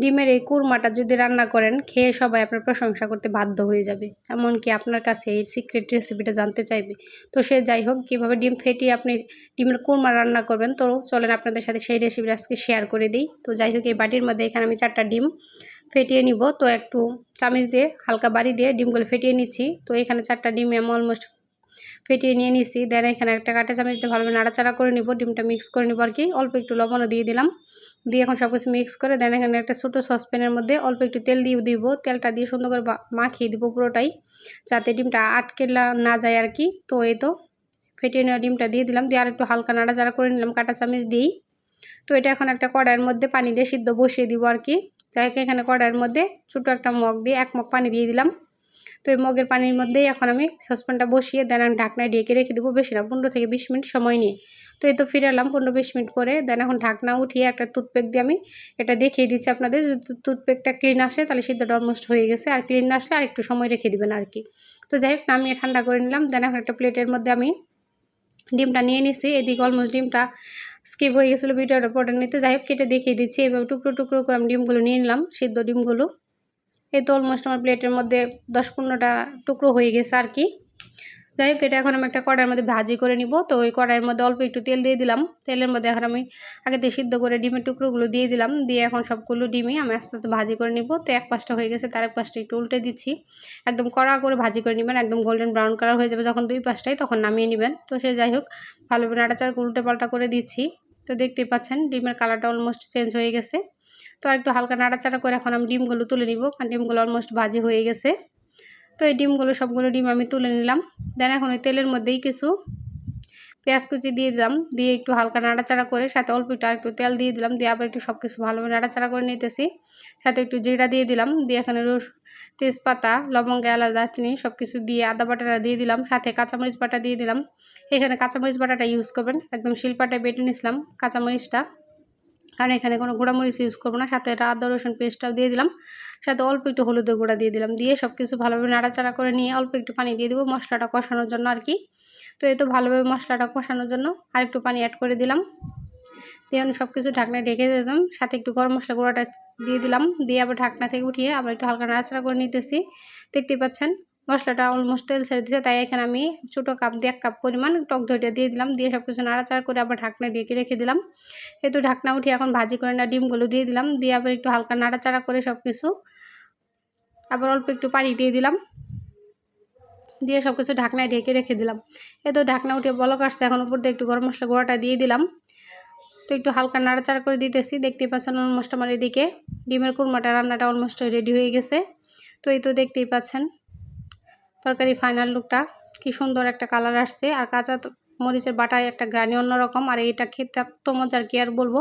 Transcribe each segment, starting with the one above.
ডিমের এই কুরমাটা যদি রান্না করেন, খেয়ে সবাই আপনার প্রশংসা করতে বাধ্য হয়ে যাবে। এমনকি আপনার কাছে এই সিক্রেট রেসিপিটা জানতে চাইবে। তো সে যাই হোক, কীভাবে ডিম ফেটিয়ে আপনি ডিমের কুরমা রান্না করবেন, তো চলেন আপনাদের সাথে সেই রেসিপিটা আজকে শেয়ার করে দিই। তো যাই হোক, এই বাটির মধ্যে এখানে আমি চারটা ডিম ফেটিয়ে নিব। তো একটু চামিচ দিয়ে, হালকা বাড়ি দিয়ে ডিমগুলো ফেটিয়ে নিচ্ছি। তো এখানে চারটা ডিম আমি অলমোস্ট ফেটিয়ে নিয়ে নিছি। দেন এখানে একটা কাঁটা চামচ দিয়ে ভালোভাবে নাড়াচাড়া করে নিব, ডিমটা মিক্স করে নিব আর কি অল্প একটু লবণও দিয়ে দিলাম। দিয়ে এখন সব কিছু মিক্স করে দেন এখানে একটা ছোটো সসপ্যানের মধ্যে অল্প একটু তেল দিয়ে দিব। তেলটা দিয়ে সুন্দর করে মাখিয়ে দিব পুরোটাই যাতে ডিমটা আটকে না যায় আর কি তো এই তো ফেটিয়ে নেওয়া ডিমটা দিয়ে দিলাম। দিয়ে আর একটু হালকা নাড়াচাড়া করে নিলাম, কাঁটা চামচ দিয়েই। তো এটা এখন একটা কড়াইয়ের মধ্যে পানি দিয়ে সিদ্ধ বসিয়ে দিব আর কি যাই এখানে কড়াইয়ের মধ্যে ছোটো একটা মগ দিয়ে এক মগ পানি দিয়ে দিলাম। তো এই মগের পানির মধ্যেই এখন আমি সসপ্যানটা বসিয়ে দেন আমি ঢাকনায় ঢেকে রেখে দেবো বেশি না, পনেরো থেকে বিশ মিনিট সময় নিয়ে। তো এই তো ফিরে এলাম পনেরো বিশ মিনিট পরে, দেন এখন ঢাকনা উঠিয়ে একটা টুথপেক দিয়ে আমি এটা দেখিয়ে দিচ্ছি আপনাদের। যদি টুথপেকটা ক্লিন আসে তাহলে সিদ্ধটা অলমোস্ট হয়ে গেছে, আর ক্লিন না আসলে আর একটু সময় রেখে দেবেন আর কি। তো যাই হোক, নামিয়ে ঠান্ডা করে নিলাম, দেন এখন একটা প্লেটের মধ্যে আমি ডিমটা নিয়ে নিছি। এদিকে অলমোস্ট ডিমটা স্কিপ হয়ে গেছিল, ভিডিওটা পটে নিতে। যাই হোক, কেটে দেখিয়ে দিচ্ছি। এভাবে টুকরো টুকরো করে আমি ডিমগুলো নিয়ে নিলাম, সিদ্ধ ডিমগুলো। এই তো অলমোস্ট আমার প্লেটের মধ্যে দশ পনেরোটা টুকরো হয়ে গেছে আর কি। যাই হোক, এটা এখন আমি একটা কড়াইয়ের মধ্যে ভাজি করে নিব। তো ওই কড়াইয়ের মধ্যে অল্প একটু তেল দিয়ে দিলাম। তেলের মধ্যে এখন আমি আগে দিয়ে সিদ্ধ করে ডিমের টুকরোগুলো দিয়ে দিলাম। দিয়ে এখন সবগুলো ডিমই আমি আস্তে আস্তে ভাজি করে নিব। তো এক পাশটা হয়ে গেছে, তার এক পাশটা একটু উল্টে দিচ্ছি। একদম কড়া করে ভাজি করে নেবেন। একদম গোল্ডেন ব্রাউন কালার হয়ে যাবে যখন দুই পাশটাই, তখন নামিয়ে নেবেন। তো সে যাই হোক, ভালোভাবে নাড়াচাড়া উল্টে পাল্টা করে দিচ্ছি। তো দেখতেই পাচ্ছেন, ডিমের কালারটা অলমোস্ট চেঞ্জ হয়ে গেছে। তো একটু হালকা নাড়াচাড়া করে এখন আমি ডিমগুলো তুলে নিব, কারণ ডিমগুলো অলমোস্ট ভাজি হয়ে গেছে। তো এই ডিমগুলো, সবগুলো ডিম আমি তুলে নিলাম। দেন এখন ওই তেলের মধ্যেই কিছু পেঁয়াজ কুচি দিয়ে দিলাম, দিয়ে একটু হালকা নাড়াচাড়া করে, সাথে অল্প একটু একটু তেল দিয়ে দিলাম, দিয়ে আবার একটু সব কিছু ভালোভাবে নাড়াচাড়া করে নিতেছি। সাথে একটু জিরা দিয়ে দিলাম, দিয়ে এখানে রস, তেজপাতা, লবঙ্গ, এলাচ, দারচিনি সব কিছু দিয়ে আদা বাটাটা দিয়ে দিলাম, সাথে কাঁচামরিচ বাটা দিয়ে দিলাম। এখানে কাঁচামরিচ বাটাটা ইউজ করবেন, একদম শিলপাটায় বেটে নিয়েছিলাম কাঁচামরিচটা। কারণ এখানে কোনো গুঁড়ামরিচ ইউজ করব না। সাথে এটা আদা, রসুন পেস্টটাও দিয়ে দিলাম। সাথে অল্প একটু হলুদের গুঁড়া দিয়ে দিলাম। দিয়ে সব কিছু ভালোভাবে নাড়াচাড়া করে নিয়ে অল্প একটু পানি দিয়ে দেবো মশলাটা কষানোর জন্য আর কি। তো এই তো ভালোভাবে মশলাটা কষানোর জন্য আর একটু পানি অ্যাড করে দিলাম। দিয়ে আমি সব কিছু ঢাকনায় ঢেকে দিতাম সাথে একটু গরম মশলা গুঁড়াটা দিয়ে দিলাম। দিয়ে আবার ঢাকনা থেকে উঠিয়ে আবার একটু হালকা নাড়াচাড়া করে নিতেছি। দেখতেই পাচ্ছেন? মশলাটা অলমোস্ট তেল ছেড়ে দিচ্ছে তাই এখানে আমি ছোটো কাপ দিয়ে এক কাপ পরিমাণ টক দইটা দিয়ে দিলাম। দিয়ে সব কিছু নাড়াচাড়া করে আবার ঢাকনা ঢেকে রেখে দিলাম। একটু ঢাকনা উঠিয়ে এখন ভাজি করে না ডিমগুলো দিয়ে দিলাম। দিয়ে আবার একটু হালকা নাড়াচাড়া করে সব কিছু আবার অল্প একটু পানি দিয়ে দিলাম। দিয়ে সব কিছু ঢাকনায় ঢেকে রেখে দিলাম। এ তো ঢাকনা উঠে বলক আসছে, এখন উপর দিয়ে একটু গরম মশলা গুঁড়াটা দিয়ে দিলাম। তো একটু হালকা নাড়াচাড়া করে দিতেছি। দেখতেই পাচ্ছেন অলমোস্ট আমার এদিকে ডিমের কুরমাটা, রান্নাটা অলমোস্ট রেডি হয়ে গেছে। তো এই তো দেখতেই পাচ্ছেন। তরকারি ফাইনাল লুকটা কি সুন্দর একটা কালার আসছে। আর কাঁচা মরিচের বাটায় একটা গ্রানি অন্যরকম, আর এটা খেতে এত মজার কি আর বলব?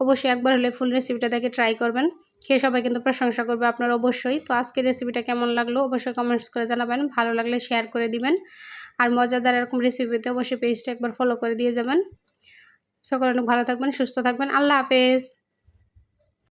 অবশ্যই একবার হলে ফুল রেসিপিটা দেখে ট্রাই করবেন। খেয়ে সবাই কিন্তু প্রশংসা করবে আপনার অবশ্যই। তো আজকের রেসিপিটা কেমন লাগল? অবশ্যই কমেন্টস করে জানাবেন। ভালো লাগলে শেয়ার করে দিবেন। আর মজাদার এরকম রেসিপিতে অবশ্যই পেজটা একবার ফলো করে দিয়ে যাবেন। সকলে অনেক ভালো থাকবেন, সুস্থ থাকবেন। আল্লাহ হাফেজ।